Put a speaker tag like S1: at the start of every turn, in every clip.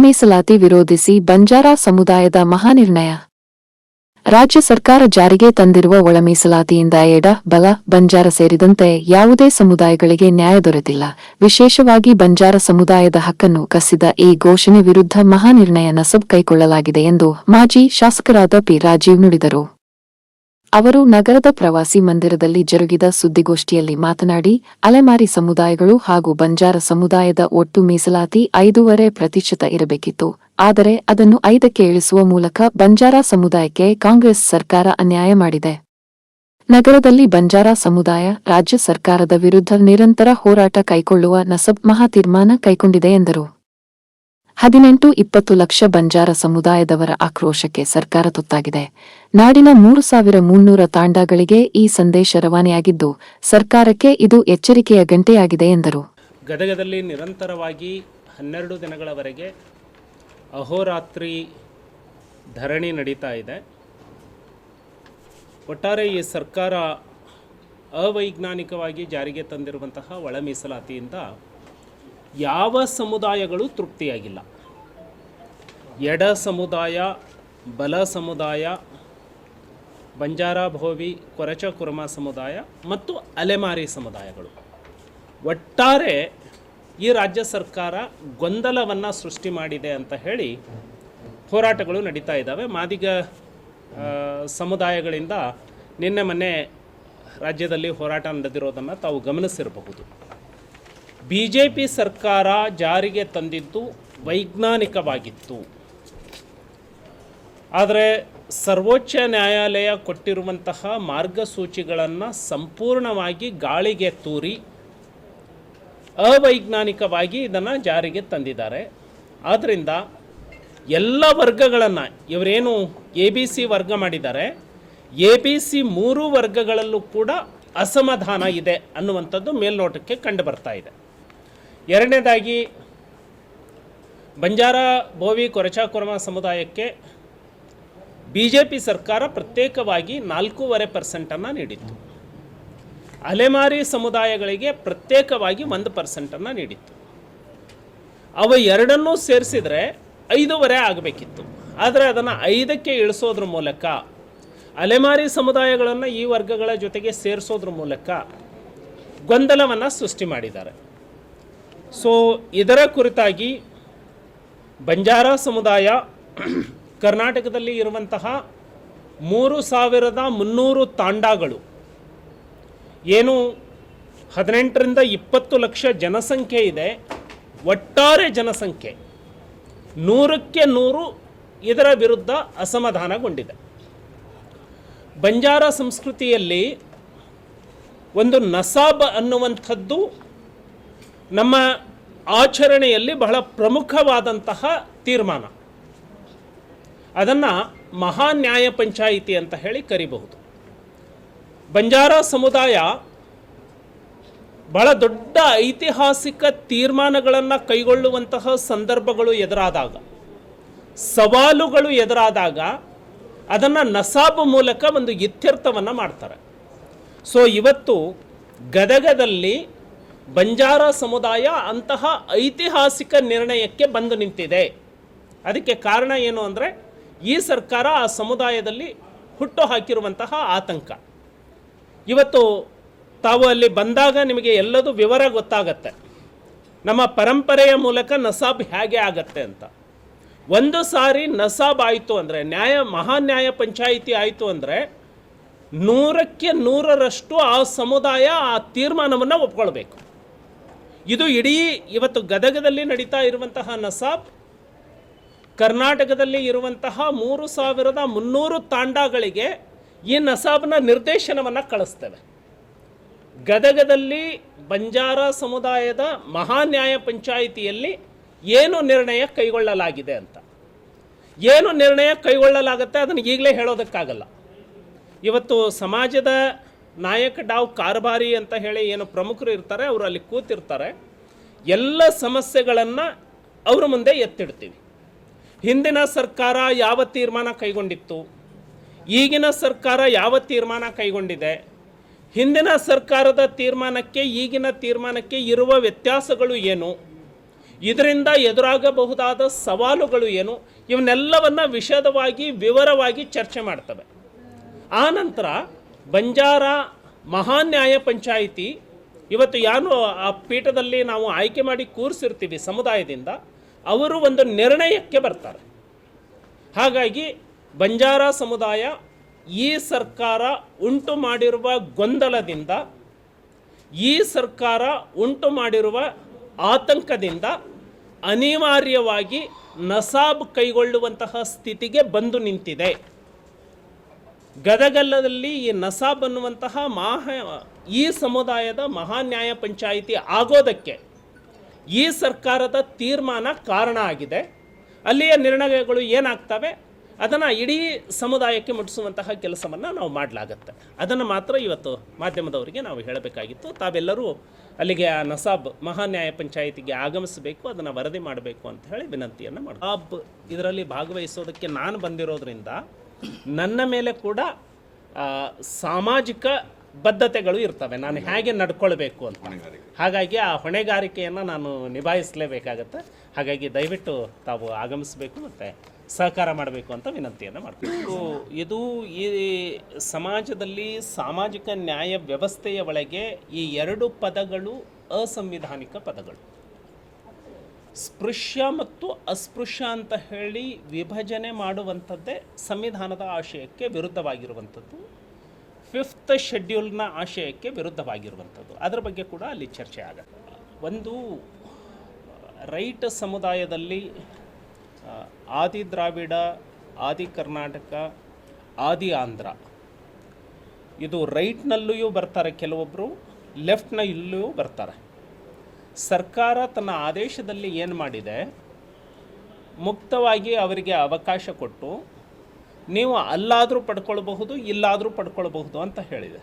S1: ಒಳಮೀಸಲಾತಿ ವಿರೋಧಿಸಿ ಬಂಜಾರ ಸಮುದಾಯದ ಮಹಾನಿರ್ಣಯ. ರಾಜ್ಯ ಸರ್ಕಾರ ಜಾರಿಗೆ ತಂದಿರುವ ಒಳಮೀಸಲಾತಿಯಿಂದ ಎಡ, ಬಲ, ಬಂಜಾರ ಸೇರಿದಂತೆ ಯಾವುದೇ ಸಮುದಾಯಗಳಿಗೆ ನ್ಯಾಯ ದೊರೆತಿಲ್ಲ. ವಿಶೇಷವಾಗಿ ಬಂಜಾರ ಸಮುದಾಯದ ಹಕ್ಕನ್ನು ಕಸಿದ ಈ ಘೋಷಣೆ ವಿರುದ್ಧ ಮಹಾನಿರ್ಣಯ ನಸಬ್ ಕೈಗೊಳ್ಳಲಾಗಿದೆ ಎಂದು ಮಾಜಿ ಶಾಸಕರಾದ ಪಿ ರಾಜೀವ್ ನುಡಿದರು. ಅವರು ನಗರದ ಪ್ರವಾಸಿ ಮಂದಿರದಲ್ಲಿ ಜರುಗಿದ ಸುದ್ದಿಗೋಷ್ಠಿಯಲ್ಲಿ ಮಾತನಾಡಿ, ಅಲೆಮಾರಿ ಸಮುದಾಯಗಳು ಹಾಗೂ ಬಂಜಾರ ಸಮುದಾಯದ ಒಟ್ಟು ಮೀಸಲಾತಿ ಐದೂವರೆ ಪ್ರತಿಶತ ಇರಬೇಕಿತ್ತು. ಆದರೆ ಅದನ್ನು ಐದಕ್ಕೆ ಇಳಿಸುವ ಮೂಲಕ ಬಂಜಾರ ಸಮುದಾಯಕ್ಕೆ ಕಾಂಗ್ರೆಸ್ ಸರ್ಕಾರ ಅನ್ಯಾಯ ಮಾಡಿದೆ. ನಗರದಲ್ಲಿ ಬಂಜಾರ ಸಮುದಾಯ, ರಾಜ್ಯ ಸರ್ಕಾರದ ವಿರುದ್ಧ ನಿರಂತರ ಹೋರಾಟ ಕೈಗೊಳ್ಳುವ ನಸಬ್ ಮಹಾ ತೀರ್ಮಾನ ಕೈಗೊಂಡಿದೆ ಎಂದರು. ಹದಿನೆಂಟು ಇಪ್ಪತ್ತು ಲಕ್ಷ ಬಂಜಾರ ಸಮುದಾಯದವರ ಆಕ್ರೋಶಕ್ಕೆ ಸರ್ಕಾರ ತುತ್ತಾಗಿದೆ. ನಾಡಿನ ಮೂರು ಸಾವಿರ ಮುನ್ನೂರ ತಾಂಡಗಳಿಗೆ ಈ ಸಂದೇಶ ರವಾನೆಯಾಗಿದ್ದು, ಸರ್ಕಾರಕ್ಕೆ ಇದು ಎಚ್ಚರಿಕೆಯ ಗಂಟೆಯಾಗಿದೆ ಎಂದರು.
S2: ಗದಗದಲ್ಲಿ ನಿರಂತರವಾಗಿ ಹನ್ನೆರಡು ದಿನಗಳವರೆಗೆ ಅಹೋರಾತ್ರಿ ಧರಣಿ ನಡೀತಾ ಇದೆ. ಒಟ್ಟಾರೆ ಈ ಸರ್ಕಾರ ಅವೈಜ್ಞಾನಿಕವಾಗಿ ಜಾರಿಗೆ ತಂದಿರುವಂತಹ ಒಳ ಮೀಸಲಾತಿಯಿಂದ ಯಾವ ಸಮುದಾಯಗಳು ತೃಪ್ತಿಯಾಗಿಲ್ಲ. ಎಡ ಸಮುದಾಯ, ಬಲ ಸಮುದಾಯ, ಬಂಜಾರ ಭೋವಿ, ಕೊರಚ ಕುರ್ಮ ಸಮುದಾಯ ಮತ್ತು ಅಲೆಮಾರಿ ಸಮುದಾಯಗಳು. ಒಟ್ಟಾರೆ ಈ ರಾಜ್ಯ ಸರ್ಕಾರ ಗೊಂದಲವನ್ನು ಸೃಷ್ಟಿ ಮಾಡಿದೆ ಅಂತ ಹೇಳಿ ಹೋರಾಟಗಳು ನಡೀತಾ ಇದ್ದಾವೆ. ಮಾದಿಗ ಸಮುದಾಯಗಳಿಂದ ನಿನ್ನೆ ಮೊನ್ನೆ ರಾಜ್ಯದಲ್ಲಿ ಹೋರಾಟ ನಡೆದಿರೋದನ್ನು ತಾವು ಗಮನಿಸಿರಬಹುದು. ಬಿ ಜೆ ಪಿ ಸರ್ಕಾರ ಜಾರಿಗೆ ತಂದಿದ್ದು ವೈಜ್ಞಾನಿಕವಾಗಿತ್ತು. ಆದರೆ ಸರ್ವೋಚ್ಚ ನ್ಯಾಯಾಲಯ ಕೊಟ್ಟಿರುವಂತಹ ಮಾರ್ಗಸೂಚಿಗಳನ್ನು ಸಂಪೂರ್ಣವಾಗಿ ಗಾಳಿಗೆ ತೂರಿ ಅವೈಜ್ಞಾನಿಕವಾಗಿ ಇದನ್ನು ಜಾರಿಗೆ ತಂದಿದ್ದಾರೆ. ಆದ್ದರಿಂದ ಎಲ್ಲ ವರ್ಗಗಳನ್ನು, ಇವರೇನು ಎ ಬಿ ಸಿ ವರ್ಗ ಮಾಡಿದ್ದಾರೆ, ಎ ಬಿ ಸಿ ಮೂರು ವರ್ಗಗಳಲ್ಲೂ ಕೂಡ ಅಸಮಾಧಾನ ಇದೆ ಅನ್ನುವಂಥದ್ದು ಮೇಲ್ನೋಟಕ್ಕೆ ಕಂಡು ಬರ್ತಾ ಇದೆ. ಎರಡನೇದಾಗಿ, ಬಂಜಾರ ಬೋವಿ ಕೊರಚಾ ಸಮುದಾಯಕ್ಕೆ ಬಿ ಜೆ ಪಿ ಸರ್ಕಾರ ಪ್ರತ್ಯೇಕವಾಗಿ ನಾಲ್ಕೂವರೆ ಪರ್ಸೆಂಟನ್ನು ನೀಡಿತ್ತು. ಅಲೆಮಾರಿ ಸಮುದಾಯಗಳಿಗೆ ಪ್ರತ್ಯೇಕವಾಗಿ ಒಂದು ಪರ್ಸೆಂಟನ್ನು ನೀಡಿತ್ತು. ಅವ ಎರಡನ್ನೂ ಸೇರಿಸಿದರೆ ಐದೂವರೆ ಆಗಬೇಕಿತ್ತು. ಆದರೆ ಅದನ್ನು ಐದಕ್ಕೆ ಇಳಿಸೋದ್ರ ಮೂಲಕ, ಅಲೆಮಾರಿ ಸಮುದಾಯಗಳನ್ನು ಈ ವರ್ಗಗಳ ಜೊತೆಗೆ ಸೇರಿಸೋದ್ರ ಮೂಲಕ ಗೊಂದಲವನ್ನು ಸೃಷ್ಟಿ ಮಾಡಿದ್ದಾರೆ. ಸೊ ಇದರ ಕುರಿತಾಗಿ ಬಂಜಾರ ಸಮುದಾಯ ಕರ್ನಾಟಕದಲ್ಲಿ ಇರುವಂತಹ ಮೂರು ಸಾವಿರದ ಮುನ್ನೂರು ತಾಂಡಾಗಳು. ಏನು ಹದಿನೆಂಟರಿಂದ ಇಪ್ಪತ್ತು ಲಕ್ಷ ಜನಸಂಖ್ಯೆ ಇದೆ. ಒಟ್ಟಾರೆ ಜನಸಂಖ್ಯೆ ನೂರಕ್ಕೆ ನೂರು ಇದರ ವಿರುದ್ಧ ಅಸಮಾಧಾನಗೊಂಡಿದೆ. ಬಂಜಾರ ಸಂಸ್ಕೃತಿಯಲ್ಲಿ ಒಂದು ನಸಾಬ್ ಅನ್ನುವಂಥದ್ದು ನಮ್ಮ ಆಚರಣೆಯಲ್ಲಿ ಬಹಳ ಪ್ರಮುಖವಾದಂತಹ ತೀರ್ಮಾನ. ಅದನ್ನು ಮಹಾನ್ಯಾಯ ಪಂಚಾಯಿತಿ ಅಂತ ಹೇಳಿ ಕರಿಬಹುದು. ಬಂಜಾರ ಸಮುದಾಯ ಬಹಳ ದೊಡ್ಡ ಐತಿಹಾಸಿಕ ತೀರ್ಮಾನಗಳನ್ನು ಕೈಗೊಳ್ಳುವಂತಹ ಸಂದರ್ಭಗಳು ಎದುರಾದಾಗ, ಸವಾಲುಗಳು ಎದುರಾದಾಗ ಅದನ್ನು ನಸಾಬ್ ಮೂಲಕ ಒಂದು ಇತ್ಯರ್ಥವನ್ನು ಮಾಡ್ತಾರೆ. ಸೊ ಇವತ್ತು ಗದಗದಲ್ಲಿ ಬಂಜಾರ ಸಮುದಾಯ ಅಂತಹ ಐತಿಹಾಸಿಕ ನಿರ್ಣಯಕ್ಕೆ ಬಂದು ನಿಂತಿದೆ. ಅದಕ್ಕೆ ಕಾರಣ ಏನು ಅಂದರೆ ಈ ಸರ್ಕಾರ ಆ ಸಮುದಾಯದಲ್ಲಿ ಹುಟ್ಟು ಹಾಕಿರುವಂತಹ ಆತಂಕ. ಇವತ್ತು ತಾವು ಅಲ್ಲಿ ಬಂದಾಗ ನಿಮಗೆ ಎಲ್ಲದೂ ವಿವರ ಗೊತ್ತಾಗತ್ತೆ. ನಮ್ಮ ಪರಂಪರೆಯ ಮೂಲಕ ನಸಾಬ್ ಹೇಗೆ ಆಗತ್ತೆ ಅಂತ. ಒಂದು ಸಾರಿ ನಸಾಬ್ ಆಯಿತು ಅಂದರೆ, ನ್ಯಾಯ ಮಹಾನ್ಯಾಯ ಪಂಚಾಯಿತಿ ಆಯಿತು ಅಂದರೆ, ನೂರಕ್ಕೆ ನೂರರಷ್ಟು ಆ ಸಮುದಾಯ ಆ ತೀರ್ಮಾನವನ್ನು ಒಪ್ಕೊಳ್ಬೇಕು. ಇದು ಇಡೀ ಇವತ್ತು ಗದಗದಲ್ಲಿ ನಡೀತಾ ಇರುವಂತಹ ನಸಾಬ್, ಕರ್ನಾಟಕದಲ್ಲಿ ಇರುವಂತಹ ಮೂರು ಸಾವಿರದ ಮುನ್ನೂರು ತಾಂಡಗಳಿಗೆ ಈ ನಸಾಬ್ನ ನಿರ್ದೇಶನವನ್ನು ಕಳಿಸ್ತೇವೆ. ಗದಗದಲ್ಲಿ ಬಂಜಾರ ಸಮುದಾಯದ ಮಹಾನ್ಯಾಯ ಪಂಚಾಯಿತಿಯಲ್ಲಿ ಏನು ನಿರ್ಣಯ ಕೈಗೊಳ್ಳಲಾಗಿದೆ ಅಂತ. ಏನು ನಿರ್ಣಯ ಕೈಗೊಳ್ಳಲಾಗುತ್ತೆ ಅದನ್ನು ಈಗಲೇ ಹೇಳೋದಕ್ಕಾಗಲ್ಲ. ಇವತ್ತು ಸಮಾಜದ ನಾಯಕ ಡಾವ್ ಕಾರ್ಬಾರಿ ಅಂತ ಹೇಳಿ ಏನು ಪ್ರಮುಖರು ಇರ್ತಾರೆ, ಅವರು ಅಲ್ಲಿ ಕೂತಿರ್ತಾರೆ. ಎಲ್ಲ ಸಮಸ್ಯೆಗಳನ್ನು ಅವ್ರ ಮುಂದೆ ಎತ್ತಿಡ್ತೀವಿ. ಹಿಂದಿನ ಸರ್ಕಾರ ಯಾವ ತೀರ್ಮಾನ ಕೈಗೊಂಡಿತ್ತು? ಈಗಿನ ಸರ್ಕಾರ ಯಾವ ತೀರ್ಮಾನ ಕೈಗೊಂಡಿದೆ? ಹಿಂದಿನ ಸರ್ಕಾರದ ತೀರ್ಮಾನಕ್ಕೆ, ಈಗಿನ ತೀರ್ಮಾನಕ್ಕೆ ಇರುವ ವ್ಯತ್ಯಾಸಗಳು ಏನು? ಇದರಿಂದ ಎದುರಾಗಬಹುದಾದ ಸವಾಲುಗಳು ಏನು? ಇವನ್ನೆಲ್ಲವನ್ನು ವಿಷದವಾಗಿ, ವಿವರವಾಗಿ ಚರ್ಚೆ ಮಾಡ್ತವೆ. ಆ ನಂತರ ಬಂಜಾರ ಮಹಾನ್ ನ್ಯಾಯ ಪಂಚಾಯಿತಿ. ಇವತ್ತು ಯಾರು ಆ ಪೀಠದಲ್ಲಿ ನಾವು ಆಯ್ಕೆ ಮಾಡಿ ಕೂರಿಸಿರ್ತೀವಿ ಸಮುದಾಯದಿಂದ. ಅವರು ಒಂದು ನಿರ್ಣಯಕ್ಕೆ ಬರ್ತಾರೆ. ಹಾಗಾಗಿ ಬಂಜಾರ ಸಮುದಾಯ ಈ ಸರ್ಕಾರ ಉಂಟು ಮಾಡಿರುವ ಗೊಂದಲದಿಂದ, ಈ ಸರ್ಕಾರ ಉಂಟು ಮಾಡಿರುವ ಆತಂಕದಿಂದ ಅನಿವಾರ್ಯವಾಗಿ ನಸಾಬ್ ಕೈಗೊಳ್ಳುವಂತಹ ಸ್ಥಿತಿಗೆ ಬಂದು ನಿಂತಿದೆ. ಗದಗಲ್ಲದಲ್ಲಿ ಈ ನಸಾಬ್ ಅನ್ನುವಂತಹ ಮಹ, ಈ ಸಮುದಾಯದ ಮಹಾ ನ್ಯಾಯ ಪಂಚಾಯಿತಿ ಆಗೋದಕ್ಕೆ ಈ ಸರ್ಕಾರದ ತೀರ್ಮಾನ ಕಾರಣ ಆಗಿದೆ. ಅಲ್ಲಿಯ ನಿರ್ಣಯಗಳು ಏನಾಗ್ತವೆ? ಅದನ್ನು ಇಡೀ ಸಮುದಾಯಕ್ಕೆ ಮುಟ್ಟಿಸುವಂತಹ ಕೆಲಸವನ್ನು ನಾವು ಮಾಡಲಾಗತ್ತೆ. ಅದನ್ನು ಮಾತ್ರ ಇವತ್ತು ಮಾಧ್ಯಮದವರಿಗೆ ನಾವು ಹೇಳಬೇಕಾಗಿತ್ತು. ತಾವೆಲ್ಲರೂ ಅಲ್ಲಿಗೆ ಆ ನಸಾಬ್ ಮಹಾನ್ಯಾಯ ಪಂಚಾಯಿತಿಗೆ ಆಗಮಿಸಬೇಕು, ಅದನ್ನು ವರದಿ ಮಾಡಬೇಕು ಅಂತ ಹೇಳಿ ವಿನಂತಿಯನ್ನು ಮಾಡಿ ಇದರಲ್ಲಿ ಭಾಗವಹಿಸೋದಕ್ಕೆ ನಾನು ಬಂದಿರೋದ್ರಿಂದ ನನ್ನ ಮೇಲೆ ಕೂಡ ಸಾಮಾಜಿಕ ಬದ್ಧತೆಗಳು ಇರ್ತವೆ. ನಾನು ಹೇಗೆ ನಡ್ಕೊಳ್ಬೇಕು ಅಂತ. ಹಾಗಾಗಿ ಆ ಹೊಣೆಗಾರಿಕೆಯನ್ನು ನಾನು ನಿಭಾಯಿಸಲೇಬೇಕಾಗತ್ತೆ. ಹಾಗಾಗಿ ದಯವಿಟ್ಟು ತಾವು ಆಗಮಿಸಬೇಕು ಮತ್ತು ಸಹಕಾರ ಮಾಡಬೇಕು ಅಂತ ವಿನಂತಿಯನ್ನು ಮಾಡ್ತೀವಿ ಇದು- ಇದು ಈ ಸಮಾಜದಲ್ಲಿ ಸಾಮಾಜಿಕ ನ್ಯಾಯ ವ್ಯವಸ್ಥೆಯ ಒಳಗೆ ಈ ಎರಡು ಪದಗಳು ಅಸಂವಿಧಾನಿಕ ಪದಗಳು. ಸ್ಪೃಶ್ಯ ಮತ್ತು ಅಸ್ಪೃಶ್ಯ ಅಂತ ಹೇಳಿ ವಿಭಜನೆ ಮಾಡುವಂಥದ್ದೇ ಸಂವಿಧಾನದ ಆಶಯಕ್ಕೆ ವಿರುದ್ಧವಾಗಿರುವಂಥದ್ದು. ಫಿಫ್ತ್ ಶೆಡ್ಯೂಲ್ನ ಆಶಯಕ್ಕೆ ವಿರುದ್ಧವಾಗಿರುವಂಥದ್ದು. ಅದರ ಬಗ್ಗೆ ಕೂಡ ಅಲ್ಲಿ ಚರ್ಚೆ ಆಗುತ್ತೆ. ಒಂದು, ರೈಟ್ ಸಮುದಾಯದಲ್ಲಿ ಆದಿ ದ್ರಾವಿಡ ಆದಿ ಕರ್ನಾಟಕ, ಆದಿ ಆಂಧ್ರ. ಇದು ರೈಟ್ನಲ್ಲಿಯೂ ಬರ್ತಾರೆ ಕೆಲವೊಬ್ಬರು ಲೆಫ್ಟ್ನ ಇಲ್ಲೂ ಬರ್ತಾರೆ. ಸರ್ಕಾರ ತನ್ನ ಆದೇಶದಲ್ಲಿ ಏನು ಮಾಡಿದೆ? ಮುಕ್ತವಾಗಿ ಅವರಿಗೆ ಅವಕಾಶ ಕೊಟ್ಟು ನೀವು ಅಲ್ಲಾದರೂ ಪಡ್ಕೊಳ್ಬಹುದು, ಇಲ್ಲಾದರೂ ಪಡ್ಕೊಳ್ಬಹುದು ಅಂತ ಹೇಳಿದೆ.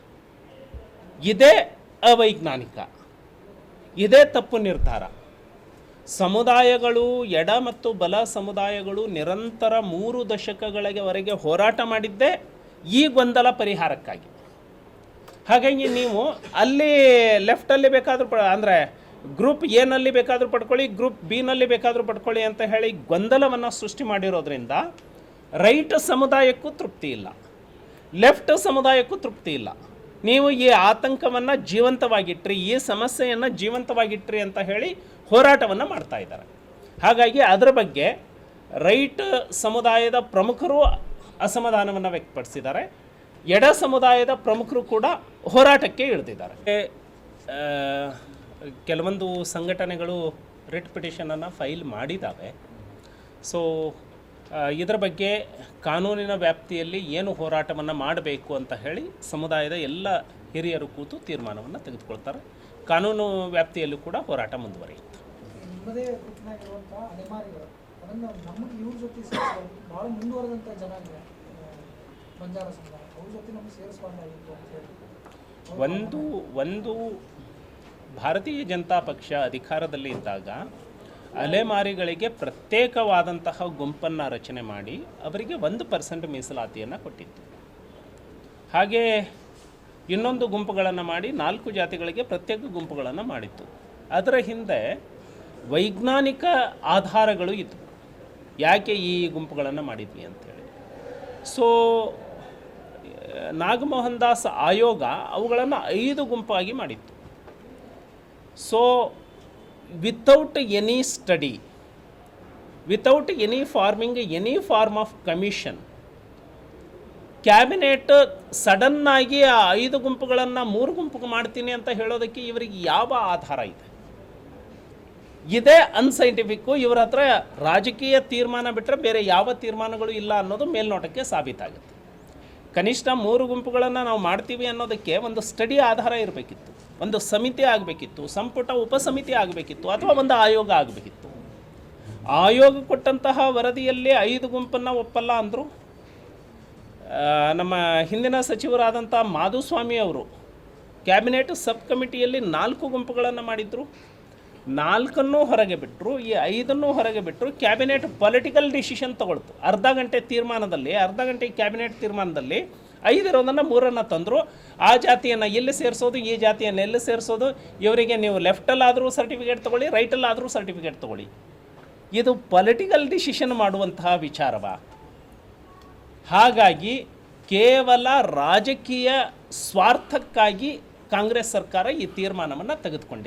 S2: ಇದೇ ಅವೈಜ್ಞಾನಿಕ. ಇದೇ ತಪ್ಪು ನಿರ್ಧಾರ. ಸಮುದಾಯಗಳು, ಎಡ ಮತ್ತು ಬಲ ಸಮುದಾಯಗಳು ನಿರಂತರ ಮೂರು ದಶಕಗಳವರೆಗೆ ಹೋರಾಟ ಮಾಡಿದ್ದೇ ಈ ಗೊಂದಲ ಪರಿಹಾರಕ್ಕಾಗಿ. ಹಾಗಾಗಿ ನೀವು ಅಲ್ಲಿ ಲೆಫ್ಟಲ್ಲಿ ಬೇಕಾದರೂ ಅಂದರೆ ಗ್ರೂಪ್ ಎನಲ್ಲಿ ಬೇಕಾದರೂ ಪಡ್ಕೊಳ್ಳಿ, ಗ್ರೂಪ್ ಬಿನಲ್ಲಿ ಬೇಕಾದರೂ ಪಡ್ಕೊಳ್ಳಿ ಅಂತ ಹೇಳಿ ಗೊಂದಲವನ್ನು ಸೃಷ್ಟಿ ಮಾಡಿರೋದ್ರಿಂದ ರೈಟ್ ಸಮುದಾಯಕ್ಕೂ ತೃಪ್ತಿ ಇಲ್ಲ, ಲೆಫ್ಟ್ ಸಮುದಾಯಕ್ಕೂ ತೃಪ್ತಿ ಇಲ್ಲ. ನೀವು ಈ ಆತಂಕವನ್ನು ಜೀವಂತವಾಗಿಟ್ರಿ, ಈ ಸಮಸ್ಯೆಯನ್ನು ಜೀವಂತವಾಗಿಟ್ರಿ ಅಂತ ಹೇಳಿ ಹೋರಾಟವನ್ನು ಮಾಡ್ತಾ ಇದ್ದಾರೆ. ಹಾಗಾಗಿ ಅದರ ಬಗ್ಗೆ ರೈಟ್ ಸಮುದಾಯದ ಪ್ರಮುಖರು ಅಸಮಾಧಾನವನ್ನು ವ್ಯಕ್ತಪಡಿಸಿದ್ದಾರೆ, ಎಡ ಸಮುದಾಯದ ಪ್ರಮುಖರು ಕೂಡ ಹೋರಾಟಕ್ಕೆ ಇಳಿದಿದ್ದಾರೆ. ಕೆಲವೊಂದು ಸಂಘಟನೆಗಳು ರಿಟ್ ಪಿಟಿಷನನ್ನು ಫೈಲ್ ಮಾಡಿದ್ದಾವೆ ಸೊ ಇದರ ಬಗ್ಗೆ ಕಾನೂನಿನ ವ್ಯಾಪ್ತಿಯಲ್ಲಿ ಏನು ಹೋರಾಟವನ್ನು ಮಾಡಬೇಕು ಅಂತ ಹೇಳಿ ಸಮುದಾಯದ ಎಲ್ಲ ಹಿರಿಯರು ಕೂತು ತೀರ್ಮಾನವನ್ನು ತೆಗೆದುಕೊಳ್ತಾರೆ. ಕಾನೂನು ವ್ಯಾಪ್ತಿಯಲ್ಲೂ ಕೂಡ ಹೋರಾಟ ಮುಂದುವರಿಯುತ್ತೆ. ಒಂದು ಒಂದು ಭಾರತೀಯ ಜನತಾ ಪಕ್ಷ ಅಧಿಕಾರದಲ್ಲಿ ಇದ್ದಾಗ ಅಲೆಮಾರಿಗಳಿಗೆ ಪ್ರತ್ಯೇಕವಾದಂತಹ ಗುಂಪನ್ನು ರಚನೆ ಮಾಡಿ ಅವರಿಗೆ ಒಂದು ಪರ್ಸೆಂಟ್ ಮೀಸಲಾತಿಯನ್ನು ಕೊಟ್ಟಿತ್ತು. ಹಾಗೆ ಇನ್ನೊಂದು ಗುಂಪುಗಳನ್ನು ಮಾಡಿ ನಾಲ್ಕು ಜಾತಿಗಳಿಗೆ ಪ್ರತ್ಯೇಕ ಗುಂಪುಗಳನ್ನು ಮಾಡಿತ್ತು. ಅದರ ಹಿಂದೆ ವೈಜ್ಞಾನಿಕ ಆಧಾರಗಳು ಇತ್ತು. ಯಾಕೆ ಈ ಗುಂಪುಗಳನ್ನು ಮಾಡಿದ್ವಿ ಅಂಥೇಳಿ ಸೊ ನಾಗಮೋಹನ್ ದಾಸ್ ಆಯೋಗ ಅವುಗಳನ್ನು ಐದು ಗುಂಪಾಗಿ ಮಾಡಿತ್ತು. So without any study without any forming any form of commission cabinet ಸಡನ್ನಾಗಿ ಆ ಐದು ಗುಂಪುಗಳನ್ನು ಮೂರು ಗುಂಪು ಮಾಡ್ತೀನಿ ಅಂತ ಹೇಳೋದಕ್ಕೆ ಇವರಿಗೆ ಯಾವ ಆಧಾರ ಇದೆ? ಇದೇ ಅನ್ಸೈಂಟಿಫಿಕ್ಕು ಇವರ ಹತ್ರ ರಾಜಕೀಯ ತೀರ್ಮಾನ ಬಿಟ್ಟರೆ ಬೇರೆ ಯಾವ ತೀರ್ಮಾನಗಳು ಇಲ್ಲ ಅನ್ನೋದು ಮೇಲ್ನೋಟಕ್ಕೆ ಸಾಬೀತಾಗುತ್ತೆ ಕನಿಷ್ಠ ಮೂರು ಗುಂಪುಗಳನ್ನು ನಾವು ಮಾಡ್ತೀವಿ ಅನ್ನೋದಕ್ಕೆ ಒಂದು ಸ್ಟಡಿ ಆಧಾರ ಇರಬೇಕಿತ್ತು. ಒಂದು ಸಮಿತಿ ಆಗಬೇಕಿತ್ತು, ಸಂಪುಟ ಉಪಸಮಿತಿ ಆಗಬೇಕಿತ್ತು ಅಥವಾ ಒಂದು ಆಯೋಗ ಆಗಬೇಕಿತ್ತು. ಆಯೋಗ ಕೊಟ್ಟಂತಹ ವರದಿಯಲ್ಲಿ ಐದು ಗುಂಪನ್ನು ಒಪ್ಪಲ್ಲ ಅಂದರು. ನಮ್ಮ ಹಿಂದಿನ ಸಚಿವರಾದಂಥ ಮಾಧುಸ್ವಾಮಿ ಅವರು ಕ್ಯಾಬಿನೆಟ್ ಸಬ್ ಕಮಿಟಿಯಲ್ಲಿ ನಾಲ್ಕು ಗುಂಪುಗಳನ್ನು ಮಾಡಿದ್ರು. ನಾಲ್ಕನ್ನೂ ಹೊರಗೆ ಬಿಟ್ಟರು ಈ ಐದನ್ನೂ ಹೊರಗೆ ಬಿಟ್ಟರು ಕ್ಯಾಬಿನೆಟ್ ಪೊಲಿಟಿಕಲ್ ಡಿಸಿಷನ್ ತಗೊಳ್ತು. ಅರ್ಧ ಗಂಟೆ ತೀರ್ಮಾನದಲ್ಲಿ, ಅರ್ಧ ಗಂಟೆ ಕ್ಯಾಬಿನೆಟ್ ತೀರ್ಮಾನದಲ್ಲಿ ಐದಿರೋದನ್ನು ಮೂರನ್ನು ತಂದರು. ಆ ಜಾತಿಯನ್ನು ಎಲ್ಲಿ ಸೇರಿಸೋದು, ಈ ಜಾತಿಯನ್ನು ಎಲ್ಲಿ ಸೇರಿಸೋದು, ಇವರಿಗೆ ನೀವು ಲೆಫ್ಟಲ್ಲಾದರೂ ಸರ್ಟಿಫಿಕೇಟ್ ತೊಗೊಳ್ಳಿ ರೈಟಲ್ಲಾದರೂ ಸರ್ಟಿಫಿಕೇಟ್ ತೊಗೊಳ್ಳಿ. ಇದು ಪೊಲಿಟಿಕಲ್ ಡಿಸಿಷನ್ ಮಾಡುವಂತಹ ವಿಚಾರವ. ಹಾಗಾಗಿ ಕೇವಲ ರಾಜಕೀಯ ಸ್ವಾರ್ಥಕ್ಕಾಗಿ ಕಾಂಗ್ರೆಸ್ ಸರ್ಕಾರ ಈ ತೀರ್ಮಾನವನ್ನು ತೆಗೆದುಕೊಂಡಿದೆ.